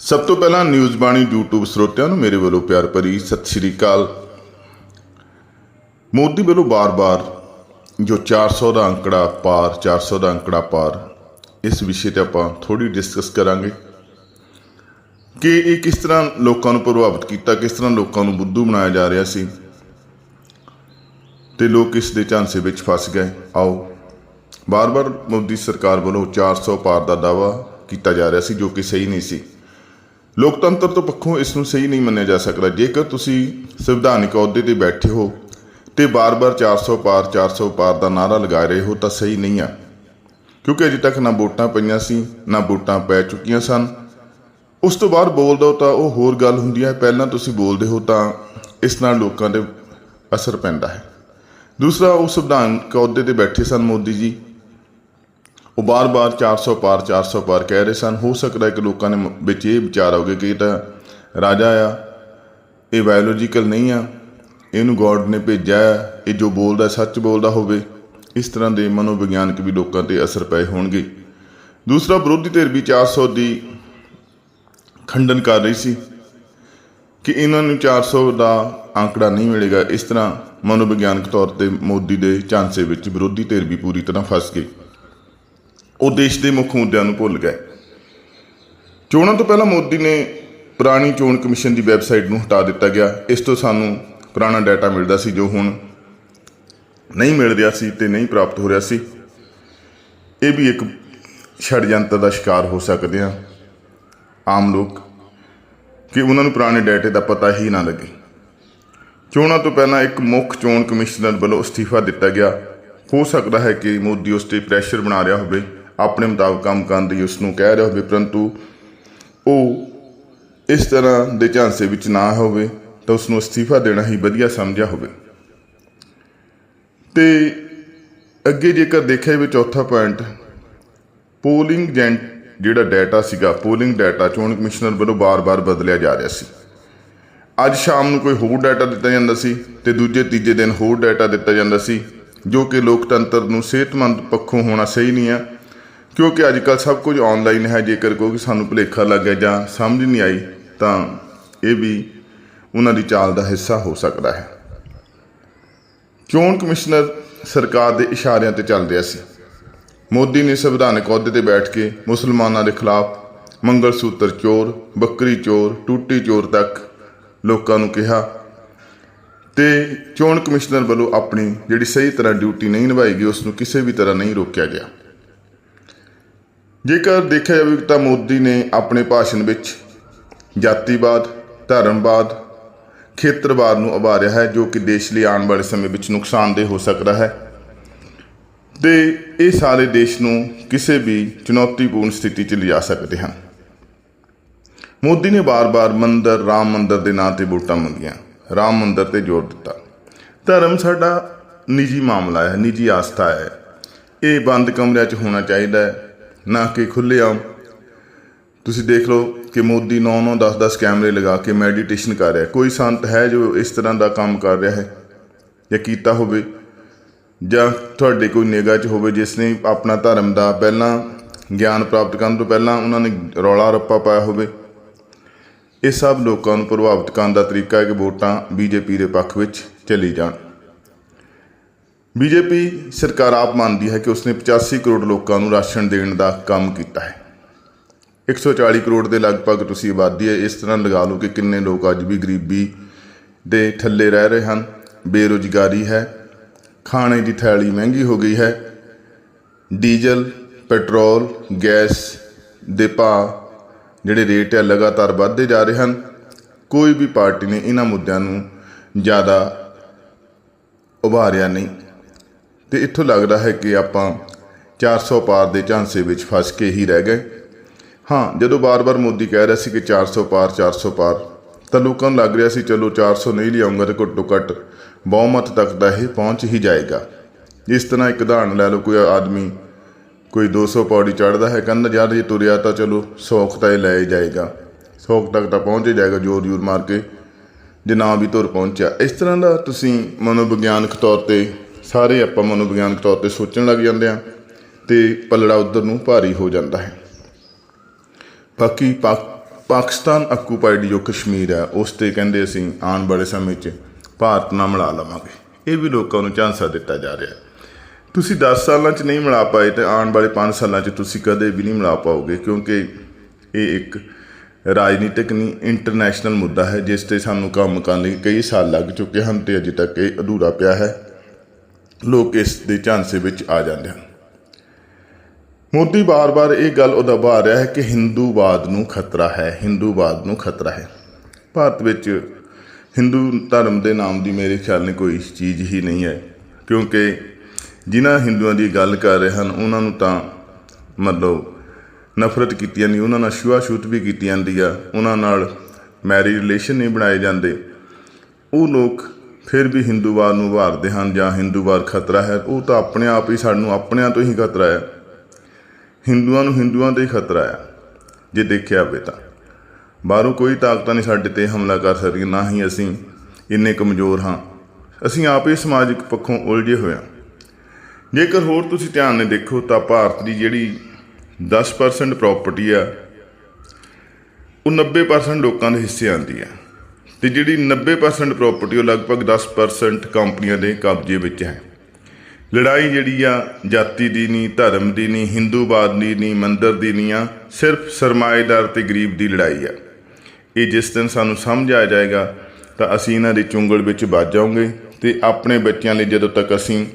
ਸਭ ਤੋਂ ਪਹਿਲਾਂ ਨਿਊਜ਼ ਬਾਣੀ YouTube ਸਰੋਤਿਆਂ ਨੂੰ ਮੇਰੇ ਵੱਲੋਂ ਪਿਆਰ ਭਰੀ ਸਤਿ ਸ਼੍ਰੀ ਅਕਾਲ। ਮੋਦੀ ਵੱਲੋਂ ਬਾਰ-ਬਾਰ ਜੋ 400 ਦਾ ਅੰਕੜਾ ਪਾਰ 400 ਦਾ ਅੰਕੜਾ ਪਾਰ, ਇਸ ਵਿਸ਼ੇ ਤੇ ਆਪਾਂ ਥੋੜੀ ਡਿਸਕਸ ਕਰਾਂਗੇ ਕਿ ਇਹ ਕਿਸ ਤਰ੍ਹਾਂ ਲੋਕਾਂ ਨੂੰ ਪ੍ਰਭਾਵਿਤ ਕੀਤਾ, ਕਿਸ ਤਰ੍ਹਾਂ ਲੋਕਾਂ ਨੂੰ ਬੁੱਧੂ ਬਣਾਇਆ ਜਾ ਰਿਹਾ ਸੀ ਤੇ ਲੋਕ ਇਸ ਦੇ ਝਾਂਸੇ ਵਿੱਚ ਫਸ ਗਏ। ਆਓ, ਬਾਰ-ਬਾਰ ਮੋਦੀ ਸਰਕਾਰ ਵੱਲੋਂ 400 ਪਾਰ ਦਾ ਦਾਵਾ ਕੀਤਾ ਜਾ ਰਿਹਾ ਸੀ ਜੋ ਕਿ ਸਹੀ ਨਹੀਂ ਸੀ। ਲੋਕਤੰਤਰ ਤੋਂ ਪੱਖੋਂ ਇਸ ਨੂੰ ਸਹੀ ਨਹੀਂ ਮੰਨਿਆ ਜਾ ਸਕਦਾ। ਜੇਕਰ ਤੁਸੀਂ ਸੰਵਿਧਾਨਿਕ ਅਹੁਦੇ ਤੇ ਬੈਠੇ ਹੋ ਤੇ ਬਾਰ-ਬਾਰ 400 ਪਾਰ 400 ਪਾਰ ਦਾ ਨਾਰਾ ਲਗਾ ਰਹੇ ਹੋ ਤਾਂ ਸਹੀ ਨਹੀਂ ਆ। ਕਿਉਂਕਿ ਅਜੇ ਤੱਕ ਨਾ ਵੋਟਾਂ ਪਈਆਂ ਸੀ, ਨਾ ਵੋਟਾਂ ਪੈ ਚੁੱਕੀਆਂ ਸਨ। ਉਸ ਤੋਂ ਬਾਅਦ ਬੋਲਦੇ ਹੋ ਤਾਂ ਉਹ ਹੋਰ ਗੱਲ ਹੁੰਦੀ ਹੈ, ਪਹਿਲਾਂ ਤੁਸੀਂ ਬੋਲਦੇ ਹੋ ਤਾਂ ਇਸ ਨਾਲ ਲੋਕਾਂ ਦੇ ਅਸਰ ਪੈਂਦਾ ਹੈ। ਦੂਸਰਾ, ਉਹ ਸੰਵਿਧਾਨਕ ਅਹੁਦੇ ਤੇ ਬੈਠੇ ਸਨ ਮੋਦੀ ਜੀ। ਉਹ ਬਾਰ-ਬਾਰ 400 ਪਾਰ 400 ਪਾਰ ਕਹਿ ਰਹੇ ਸਨ। ਹੋ ਸਕਦਾ ਹੈ ਕਿ ਲੋਕਾਂ ਨੇ ਵਿੱਚ ਇਹ ਵਿਚਾਰ ਆਉਗੇ ਕਿ ਇਹ ਤਾਂ ਰਾਜਾ ਆ, ਇਹ ਬਾਇਓਲੋਜੀਕਲ ਨਹੀਂ ਆ, ਇਹਨੂੰ ਗੋਡ ਨੇ ਭੇਜਿਆ ਇਹ ਜੋ ਬੋਲਦਾ, ਸੱਚ ਬੋਲਦਾ ਹੋਵੇ, ਇਸ ਤਰ੍ਹਾਂ ਦੇ ਮਨੋਵਿਗਿਆਨਕ ਵੀ ਲੋਕਾਂ ਤੇ ਅਸਰ ਪਏ ਹੋਣਗੇ। ਦੂਸਰਾ ਵਿਰੋਧੀ ਧਿਰ ਵੀ 400 ਦੀ ਖੰਡਨ ਕਰ ਰਹੀ ਸੀ ਕਿ ਇਹਨਾਂ ਨੂੰ 400 ਦਾ ਅੰਕੜਾ ਨਹੀਂ ਮਿਲੇਗਾ। ਇਸ ਤਰ੍ਹਾਂ ਮਨੋਵਿਗਿਆਨਕ ਤੌਰ ਤੇ ਮੋਦੀ ਦੇ ਝਾਂਸੇ ਵਿੱਚ ਵਿਰੋਧੀ ਧਿਰ ਵੀ ਪੂਰੀ ਤਰ੍ਹਾਂ ਫਸ ਗਈ ਉਹ ਦੇਸ਼ ਦੇ ਮੁੱਖ ਮੁੱਦਿਆਂ ਨੂੰ ਭੁੱਲ ਗਏ। ਚੋਣਾਂ ਤੋਂ ਪਹਿਲਾਂ ਮੋਦੀ ਨੇ ਪੁਰਾਣੀ ਚੋਣ ਕਮਿਸ਼ਨ ਦੀ ਵੈਬਸਾਈਟ ਨੂੰ ਹਟਾ ਦਿੱਤਾ ਗਿਆ। ਇਸ ਤੋਂ ਸਾਨੂੰ ਪੁਰਾਣਾ ਡਾਟਾ ਮਿਲਦਾ ਸੀ ਜੋ ਹੁਣ ਨਹੀਂ ਮਿਲ ਰਿਹਾ ਸੀ ਤੇ ਨਹੀਂ ਪ੍ਰਾਪਤ ਹੋ ਰਿਹਾ ਸੀ। ਇਹ ਵੀ ਇੱਕ ਛੜਯੰਤਰ ਦਾ ਸ਼ਿਕਾਰ ਹੋ ਸਕਦੇ ਆ ਆਮ ਲੋਕ ਕਿ ਉਹਨਾਂ ਨੂੰ ਪੁਰਾਣੇ ਡਾਟੇ ਦਾ ਪਤਾ ਹੀ ਨਾ ਲੱਗੇ। ਚੋਣਾਂ ਤੋਂ ਪਹਿਲਾਂ ਇੱਕ ਮੁੱਖ ਚੋਣ ਕਮਿਸ਼ਨਰ ਵੱਲੋਂ ਅਸਤੀਫਾ ਦਿੱਤਾ ਗਿਆ। ਹੋ ਸਕਦਾ ਹੈ ਕਿ ਮੋਦੀ ਉਸ ਤੇ ਪ੍ਰੈਸ਼ਰ ਬਣਾ ਰਿਹਾ ਹੋਵੇ। ਆਪਣੇ ਮੁਤਾਬਕ ਕੰਮ ਕਰਨ ਦੀ ਉਸ ਨੂੰ ਕਹਿ ਰਿਹਾ ਹੋਵੇ, ਪਰੰਤੂ ਉਹ ਇਸ ਤਰ੍ਹਾਂ ਦੇ ਝਾਂਸੇ ਵਿੱਚ ਨਾ ਹੋਵੇ ਤਾਂ ਉਸ ਨੂੰ ਅਸਤੀਫਾ ਦੇਣਾ ਹੀ ਵਧੀਆ ਸਮਝਿਆ ਹੋਵੇ। ਤੇ ਅੱਗੇ ਜੇਕਰ ਦੇਖਿਆ ਵੀ ਚੌਥਾ ਪੁਆਇੰਟ ਪੋਲਿੰਗ ਜੈਂਟ ਜਿਹੜਾ ਡਾਟਾ ਸੀਗਾ, ਪੋਲਿੰਗ ਡਾਟਾ ਚੋਣ ਕਮਿਸ਼ਨਰ ਵੱਲੋਂ ਬਾਰ-ਬਾਰ ਬਦਲਿਆ ਜਾ ਰਿਹਾ ਸੀ। ਅੱਜ ਸ਼ਾਮ ਨੂੰ ਕੋਈ ਹੋਰ ਡਾਟਾ ਦਿੱਤਾ ਜਾਂਦਾ ਸੀ ਤੇ ਦੂਜੇ ਤੀਜੇ ਦਿਨ ਹੋਰ ਡਾਟਾ ਦਿੱਤਾ ਜਾਂਦਾ ਸੀ, ਜੋ ਕਿ ਲੋਕਤੰਤਰ ਨੂੰ ਸਿਹਤਮੰਦ ਪੱਖੋਂ ਹੋਣਾ ਸਹੀ ਨਹੀਂ ਆ। ਕਿਉਂਕਿ ਅੱਜ ਕੱਲ ਸਭ ਕੁਝ ਆਨਲਾਈਨ ਹੈ, ਜੇਕਰ ਕੋਈ ਸਾਨੂੰ ਭੁਲੇਖਾ ਲੱਗਿਆ ਜਾਂ ਸਮਝ ਨਹੀਂ ਆਈ, ਤਾਂ ਇਹ ਵੀ ਉਹਨਾਂ ਦੀ ਚਾਲ ਦਾ ਹਿੱਸਾ ਹੋ ਸਕਦਾ ਹੈ। ਚੋਣ ਕਮਿਸ਼ਨਰ ਸਰਕਾਰ ਦੇ ਇਸ਼ਾਰਿਆਂ ਤੇ ਚੱਲ ਰਿਹਾ ਸੀ। ਮੋਦੀ ਨੇ ਸੰਵਿਧਾਨਕ ਅਹੁਦੇ ਤੇ ਬੈਠ ਕੇ ਮੁਸਲਮਾਨਾਂ ਦੇ ਖਿਲਾਫ ਮੰਗਲ ਸੂਤਰ ਚੋਰ, ਬੱਕਰੀ ਚੋਰ, ਟੂਟੀ ਚੋਰ ਤੱਕ ਲੋਕਾਂ ਨੂੰ ਕਿਹਾ ਤੇ ਚੋਣ ਕਮਿਸ਼ਨਰ ਵੱਲੋਂ ਆਪਣੀ ਜਿਹੜੀ ਸਹੀ ਤਰ੍ਹਾਂ ਡਿਊਟੀ ਨਹੀਂ ਨਿਭਾਈ ਗਈ ਉਸ ਨੂੰ ਕਿਸੇ ਵੀ ਤਰ੍ਹਾਂ ਨਹੀਂ ਰੋਕਿਆ ਗਿਆ। ਜੇਕਰ ਦੇਖਿਆ ਜਾਵੇ ਤਾਂ ਮੋਦੀ ਨੇ ਆਪਣੇ ਭਾਸ਼ਣ ਵਿੱਚ ਜਾਤੀਵਾਦ, ਧਰਮਵਾਦ, ਖੇਤਰਵਾਦ ਨੂੰ ਉਭਾਰਿਆ ਹੈ, ਜੋ ਕਿ ਦੇਸ਼ ਲਈ ਆਉਣ ਵਾਲੇ ਸਮੇਂ ਵਿੱਚ ਨੁਕਸਾਨਦੇਹ ਹੋ ਸਕਦਾ ਹੈ। ਤੇ ਇਹ ਸਾਰੇ ਦੇਸ਼ ਨੂੰ ਕਿਸੇ ਵੀ ਚੁਣੌਤੀਪੂਰਨ ਸਥਿਤੀ 'ਚ ਲਿਜਾ ਸਕਦੇ ਹਨ। ਮੋਦੀ ਨੇ ਬਾਰ-ਬਾਰ ਮੰਦਰ, ਰਾਮ ਮੰਦਰ ਦੇ ਨਾਂ ਤੇ ਵੋਟਾਂ ਮੰਗੀਆਂ। ਰਾਮ ਮੰਦਰ ਤੇ ਜ਼ੋਰ ਦਿੱਤਾ। ਧਰਮ ਸਾਡਾ ਨਿੱਜੀ ਮਾਮਲਾ ਹੈ, ਨਿੱਜੀ ਆਸਥਾ ਹੈ। ਇਹ ਬੰਦ ਕਮਰਿਆਂ 'ਚ ਹੋਣਾ ਚਾਹੀਦਾ ਹੈ। ਨਾ ਕਿ ਖੁੱਲ੍ਹੇਆਮ ਤੁਸੀਂ ਦੇਖ ਲਓ ਕਿ ਮੋਦੀ 9-9 10-10 ਕੈਮਰੇ ਲਗਾ ਕੇ ਮੈਡੀਟੇਸ਼ਨ ਕਰ ਰਿਹਾ। ਕੋਈ ਸੰਤ ਹੈ ਜੋ ਇਸ ਤਰ੍ਹਾਂ ਦਾ ਕੰਮ ਕਰ ਰਿਹਾ ਹੈ ਜਾਂ ਕੀਤਾ ਹੋਵੇ ਜਾਂ ਤੁਹਾਡੇ ਕੋਈ ਨਿਗਾਹ 'ਚ ਹੋਵੇ ਜਿਸ ਨੇ ਆਪਣਾ ਧਰਮ ਦਾ ਪਹਿਲਾਂ ਗਿਆਨ ਪ੍ਰਾਪਤ ਕਰਨ ਤੋਂ ਪਹਿਲਾਂ ਉਹਨਾਂ ਨੇ ਰੌਲਾ ਰੱਪਾ ਪਾਇਆ ਹੋਵੇ। ਇਹ ਸਭ ਲੋਕਾਂ ਨੂੰ ਪ੍ਰਭਾਵਿਤ ਕਰਨ ਦਾ ਤਰੀਕਾ ਹੈ ਕਿ ਵੋਟਾਂ ਬੀਜੇਪੀ ਦੇ ਪੱਖ ਵਿੱਚ ਚਲੀ ਜਾਣ। ਬੀਜੇਪੀ ਸਰਕਾਰ ਆਪ ਮੰਨਦੀ ਹੈ ਕਿ ਉਸਨੇ 85 ਕਰੋੜ ਲੋਕਾਂ ਨੂੰ ਰਾਸ਼ਨ ਦੇਣ ਦਾ ਕੰਮ ਕੀਤਾ ਹੈ। 140 ਕਰੋੜ ਦੇ ਲਗਭਗ ਤੁਸੀਂ ਆਬਾਦੀ ਹੈ, ਇਸ ਤਰ੍ਹਾਂ ਲਗਾ ਲਓ ਕਿ ਕਿੰਨੇ ਲੋਕ ਅੱਜ ਵੀ ਗਰੀਬੀ ਦੇ ਥੱਲੇ ਰਹਿ ਰਹੇ ਹਨ। ਬੇਰੁਜ਼ਗਾਰੀ ਹੈ, ਖਾਣੇ ਦੀ ਥੈਲੀ ਮਹਿੰਗੀ ਹੋ ਗਈ ਹੈ, ਡੀਜ਼ਲ, ਪੈਟਰੋਲ, ਗੈਸ ਦੇ ਭਾਅ ਜਿਹੜੇ ਰੇਟ ਹੈ ਲਗਾਤਾਰ ਵੱਧਦੇ ਜਾ ਰਹੇ ਹਨ। ਕੋਈ ਵੀ ਪਾਰਟੀ ਨੇ ਇਹਨਾਂ ਮੁੱਦਿਆਂ ਨੂੰ ਜ਼ਿਆਦਾ ਉਭਾਰਿਆ ਨਹੀਂ। ਤੇ ਇੱਥੋਂ ਲੱਗਦਾ ਹੈ ਕਿ ਆਪਾਂ 400 ਪਾਰ ਦੇ ਝਾਂਸੇ ਵਿੱਚ ਫਸ ਕੇ ਹੀ ਰਹਿ ਗਏ। ਹਾਂ, ਜਦੋਂ ਬਾਰ-ਬਾਰ ਮੋਦੀ ਕਹਿ ਰਿਹਾ ਸੀ ਕਿ 400 ਪਾਰ 400 ਪਾਰ, ਤਾਂ ਲੋਕਾਂ ਨੂੰ ਲੱਗ ਰਿਹਾ ਸੀ, ਚਲੋ 400 ਨਹੀਂ ਲਿਆਉਂਗਾ ਤੇ ਘੱਟੋ ਘੱਟ ਬਹੁਮਤ ਤੱਕ ਦਾ ਇਹ ਪਹੁੰਚ ਹੀ ਜਾਏਗਾ। ਇਸ ਤਰ੍ਹਾਂ ਇੱਕ ਉਦਾਹਰਣ ਲੈ ਲਓ, ਕੋਈ ਆਦਮੀ ਕੋਈ 200 ਪੌੜੀ ਚੜਦਾ ਹੈ ਕਹਿੰਦਾ ਯਾਰ ਜੇ ਤੁਰਿਆ ਤਾਂ ਚਲੋ ਸੌਖ ਤਾਂ ਇਹ ਲੈ ਹੀ ਜਾਏਗਾ। ਸੌਖ ਤੱਕ ਤਾਂ ਪਹੁੰਚ ਹੀ ਜਾਏਗਾ ਜੋਰ ਜੋਰ ਮਾਰ ਕੇ, ਜੇ ਨਾ ਵੀ ਤੁਰ ਪਹੁੰਚਿਆ। ਇਸ ਤਰ੍ਹਾਂ ਦਾ ਤੁਸੀਂ ਮਨੋਵਿਗਿਆਨਕ ਤੌਰ ਤੇ ਸਾਰੇ ਆਪਾਂ ਮਨੋਵਿਗਿਆਨਕ ਤੌਰ ਤੇ ਸੋਚਣ ਲੱਗ ਜਾਂਦੇ ਆ ਤੇ ਪਲੜਾ ਉਧਰ ਨੂੰ ਭਾਰੀ ਹੋ ਜਾਂਦਾ ਹੈ। ਬਾਕੀ ਪਾ ਪਾਕਿਸਤਾਨ ਆਕੂਪਾਈਡ ਜੋ ਕਸ਼ਮੀਰ ਹੈ, ਉਸ ਤੇ ਕਹਿੰਦੇ ਅਸੀਂ ਆਉਣ ਵਾਲੇ ਸਮੇਂ 'ਚ ਭਾਰਤ ਨਾਲ ਮਿਲਾ ਲਵਾਂਗੇ। ਇਹ ਵੀ ਲੋਕਾਂ ਨੂੰ ਝਾਂਸਾ ਦਿੱਤਾ ਜਾ ਰਿਹਾ ਤੁਸੀਂ 10 ਸਾਲਾਂ 'ਚ ਨਹੀਂ ਮਿਲਾ ਪਾਏ ਤੇ ਆਉਣ ਵਾਲੇ 5 ਸਾਲਾਂ 'ਚ ਤੁਸੀਂ ਕਦੇ ਵੀ ਨਹੀਂ ਮਿਲਾ ਪਾਓਗੇ, ਕਿਉਂਕਿ ਇਹ ਇੱਕ ਰਾਜਨੀਤਿਕ ਨਹੀਂ ਇੰਟਰਨੈਸ਼ਨਲ ਮੁੱਦਾ ਹੈ, ਜਿਸ ਤੇ ਸਾਨੂੰ ਕੰਮ ਕਰਨ ਲਈ ਕਈ ਸਾਲ ਲੱਗ ਚੁੱਕੇ ਹਨ ਤੇ ਅਜੇ ਤੱਕ ਇਹ ਅਧੂਰਾ ਪਿਆ ਹੈ। ਲੋਕ ਇਸ ਦੇ ਝਾਂਸੇ ਵਿੱਚ ਆ ਜਾਂਦੇ ਹਨ। ਮੋਦੀ ਬਾਰ-ਬਾਰ ਇਹ ਗੱਲ ਉਦਭਾ ਰਿਹਾ ਹੈ ਕਿ ਹਿੰਦੂਵਾਦ ਨੂੰ ਖਤਰਾ ਹੈ, ਹਿੰਦੂਵਾਦ ਨੂੰ ਖਤਰਾ ਹੈ। ਭਾਰਤ ਵਿੱਚ ਹਿੰਦੂ ਧਰਮ ਦੇ ਨਾਮ ਦੀ ਮੇਰੇ ਖਿਆਲ ਨੇ ਕੋਈ ਚੀਜ਼ ਹੀ ਨਹੀਂ ਹੈ, ਕਿਉਂਕਿ ਜਿਨ੍ਹਾਂ ਹਿੰਦੂਆਂ ਦੀ ਗੱਲ ਕਰ ਰਹੇ ਹਨ, ਉਹਨਾਂ ਨੂੰ ਤਾਂ ਮਤਲਬ ਨਫ਼ਰਤ ਕੀਤੀ ਜਾਂਦੀ, ਉਹਨਾਂ ਨਾਲ ਛੂਆ-ਛੂਤ ਵੀ ਕੀਤੀ ਜਾਂਦੀ ਆ, ਉਹਨਾਂ ਨਾਲ ਮੈਰਿਜ ਰਿਲੇਸ਼ਨ ਨਹੀਂ ਬਣਾਏ ਜਾਂਦੇ। ਉਹ ਲੋਕ ਫਿਰ ਵੀ ਹਿੰਦੂਵਾਦ ਨੂੰ ਉਭਾਰਦੇ ਹਨ ਜਾਂ ਹਿੰਦੂਵਾਦ ਖਤਰਾ ਹੈ, ਉਹ ਤਾਂ ਆਪਣੇ ਆਪ ਹੀ ਸਾਨੂੰ ਆਪਣਿਆਂ ਤੋਂ ਹੀ ਖਤਰਾ ਹੈ। ਹਿੰਦੂਆਂ ਨੂੰ ਹਿੰਦੂਆਂ ਤੋਂ ਹੀ ਖਤਰਾ ਹੈ, ਜੇ ਦੇਖਿਆ ਹੋਵੇ ਤਾਂ। ਬਾਹਰੋਂ ਕੋਈ ਤਾਕਤਾਂ ਨਹੀਂ ਸਾਡੇ ਤੇ ਹਮਲਾ ਕਰ ਸਕਦੀਆਂ ਨਾ ਹੀ ਅਸੀਂ ਇੰਨੇ ਕਮਜ਼ੋਰ ਹਾਂ। ਅਸੀਂ ਆਪ ਹੀ ਸਮਾਜਿਕ ਪੱਖੋਂ ਉਲਝੇ ਹੋਏ ਹਾਂ। ਜੇਕਰ ਹੋਰ ਤੁਸੀਂ ਧਿਆਨ ਨਾਲ ਦੇਖੋ ਤਾਂ ਭਾਰਤ ਦੀ ਜਿਹੜੀ 10% ਪ੍ਰਾਪਰਟੀ ਆ, ਉਹ 90% ਲੋਕਾਂ ਦੇ ਹਿੱਸੇ ਆਉਂਦੀ ਹੈ ਤੇ ਜਿਹੜੀ 90% ਪ੍ਰਾਪਰਟੀ ਉਹ ਲਗਭਗ 10% ਕੰਪਨੀਆਂ ਦੇ ਕਬਜ਼ੇ ਵਿੱਚ ਹੈ। ਲੜਾਈ ਜਿਹੜੀ ਆ, ਜਾਤੀ ਦੀ ਨਹੀਂ ਧਰਮ ਦੀ ਨਹੀਂ ਹਿੰਦੂਵਾਦ ਦੀ ਨਹੀਂ ਮੰਦਰ ਦੀ ਨਹੀਂ ਆ, ਸਿਰਫ ਸਰਮਾਏਦਾਰ ਤੇ ਗਰੀਬ ਦੀ ਲੜਾਈ ਆ। ਇਹ ਜਿਸ ਦਿਨ ਸਾਨੂੰ ਸਮਝ ਆ ਜਾਏਗਾ, ਤਾਂ ਅਸੀਂ ਇਹਨਾਂ ਦੀ ਚੁੰਗਲ ਵਿੱਚ ਵੱਜ ਜਾਵਾਂਗੇ ਤੇ ਆਪਣੇ ਬੱਚਿਆਂ ਲਈ ਜਦੋਂ ਤੱਕ ਅਸੀਂ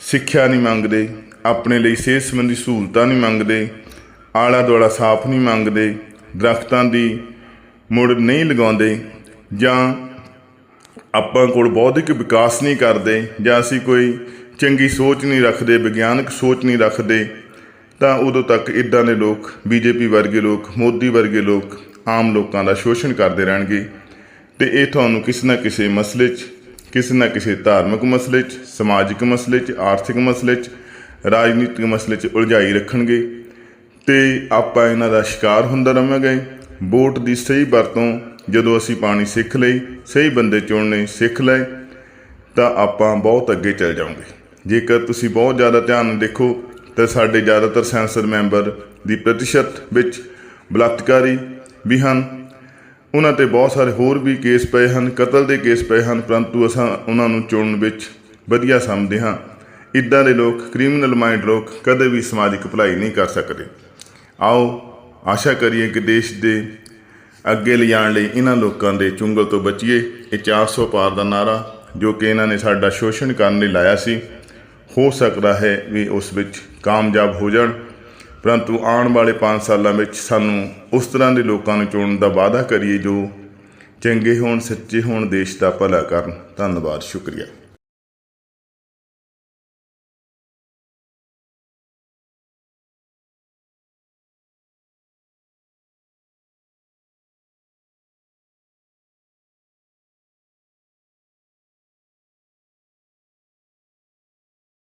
ਸਿੱਖਿਆ ਨਹੀਂ ਮੰਗਦੇ, ਆਪਣੇ ਲਈ ਸਿਹਤ ਸੰਬੰਧੀ ਸਹੂਲਤਾਂ ਨਹੀਂ ਮੰਗਦੇ ਆਲਾ ਦੁਆਲਾ ਸਾਫ਼ ਨਹੀਂ ਮੰਗਦੇ, ਦਰਖਤਾਂ ਦੀ ਮੁੜ ਨਹੀਂ ਲਗਾਉਂਦੇ ਜਾਂ ਆਪਾਂ ਕੋਲ ਬੌਧਿਕ ਵਿਕਾਸ ਨਹੀਂ ਕਰਦੇ, ਜਾਂ ਅਸੀਂ ਕੋਈ ਚੰਗੀ ਸੋਚ ਨਹੀਂ ਰੱਖਦੇ, ਵਿਗਿਆਨਕ ਸੋਚ ਨਹੀਂ ਰੱਖਦੇ, ਤਾਂ ਉਦੋਂ ਤੱਕ ਇਦਾਂ ਦੇ ਲੋਕ, ਬੀਜੇਪੀ ਵਰਗੇ ਲੋਕ, ਮੋਦੀ ਵਰਗੇ ਲੋਕ, ਆਮ ਲੋਕਾਂ ਦਾ ਸ਼ੋਸ਼ਣ ਕਰਦੇ ਰਹਿਣਗੇ। ਤੇ ਇਹ ਤੁਹਾਨੂੰ ਕਿਸੇ ਨਾ ਕਿਸੇ ਮਸਲੇ 'ਚ, ਕਿਸੇ ਨਾ ਕਿਸੇ ਧਾਰਮਿਕ ਮਸਲੇ 'ਚ, ਸਮਾਜਿਕ ਮਸਲੇ 'ਚ, ਆਰਥਿਕ ਮਸਲੇ 'ਚ, ਰਾਜਨੀਤਿਕ ਮਸਲੇ 'ਚ ਉਲਝਾਈ ਰੱਖਣਗੇ। ਤੇ ਆਪਾਂ ਇਹਨਾਂ ਦਾ ਸ਼ਿਕਾਰ ਹੁੰਦਾ ਰਵਾਂਗੇ ਵੋਟ ਦੀ ਸਹੀ ਵਰਤੋਂ ਜਦੋਂ ਅਸੀਂ ਪਾਣੀ ਸਿੱਖ ਲਈ, ਸਹੀ ਬੰਦੇ ਚੁਣਨੇ ਸਿੱਖ ਲਏ, ਤਾਂ ਆਪਾਂ ਬਹੁਤ ਅੱਗੇ ਚੱਲ ਜਾਵਾਂਗੇ। ਜੇਕਰ ਤੁਸੀਂ ਬਹੁਤ ਜ਼ਿਆਦਾ ਧਿਆਨ ਦੇਖੋ, ਤਾਂ ਸਾਡੇ ਜ਼ਿਆਦਾਤਰ ਸੈਂਸਰ ਮੈਂਬਰ ਦੀ ਪ੍ਰਤੀਸ਼ਤ ਵਿੱਚ ਬਲਾਤਕਾਰੀ ਵੀ ਹਨ। ਉਹਨਾਂ ਤੇ ਬਹੁਤ ਸਾਰੇ ਹੋਰ ਵੀ ਕੇਸ ਪਏ ਹਨ, ਕਤਲ ਦੇ ਕੇਸ ਪਏ ਹਨ, ਪਰੰਤੂ ਅਸਾਂ ਉਹਨਾਂ ਨੂੰ ਚੁਣਨ ਵਿੱਚ ਵਧੀਆ ਸਮਝਦੇ ਹਾਂ। ਇਦਾਂ ਦੇ ਲੋਕ ਕ੍ਰਿਮੀਨਲ ਮਾਈਂਡ ਲੋਕ ਕਦੇ ਵੀ ਸਮਾਜਿਕ ਭਲਾਈ ਨਹੀਂ ਕਰ ਸਕਦੇ। ਆਓ, ਆਸ਼ਾ ਕਰੀਏ ਕਿ ਦੇਸ਼ ਦੇ ਅੱਗੇ ਲਿਜਾਣ ਲਈ ਇਹਨਾਂ ਲੋਕਾਂ ਦੇ ਚੁੰਗਲ ਤੋਂ ਬਚੀਏ, ਇਹ 400 ਪਾਰ ਦਾ ਨਾਰਾ, ਜੋ ਕਿ ਇਹਨਾਂ ਨੇ ਸਾਡਾ ਸ਼ੋਸ਼ਣ ਕਰਨ ਲਈ ਲਾਇਆ ਸੀ। ਹੋ ਸਕਦਾ ਹੈ ਵੀ ਉਸ ਵਿੱਚ ਕਾਮਯਾਬ ਹੋ ਜਾਣ, ਪਰੰਤੂ ਆਉਣ ਵਾਲੇ 5 ਸਾਲਾਂ ਵਿੱਚ ਸਾਨੂੰ ਉਸ ਤਰ੍ਹਾਂ ਦੇ ਲੋਕਾਂ ਨੂੰ ਚੁਣਨ ਦਾ ਵਾਅਦਾ ਕਰੀਏ ਜੋ ਚੰਗੇ ਹੋਣ, ਸੱਚੇ ਹੋਣ, ਦੇਸ਼ ਦਾ ਭਲਾ ਕਰਨ। ਧੰਨਵਾਦ, ਸ਼ੁਕਰੀਆ।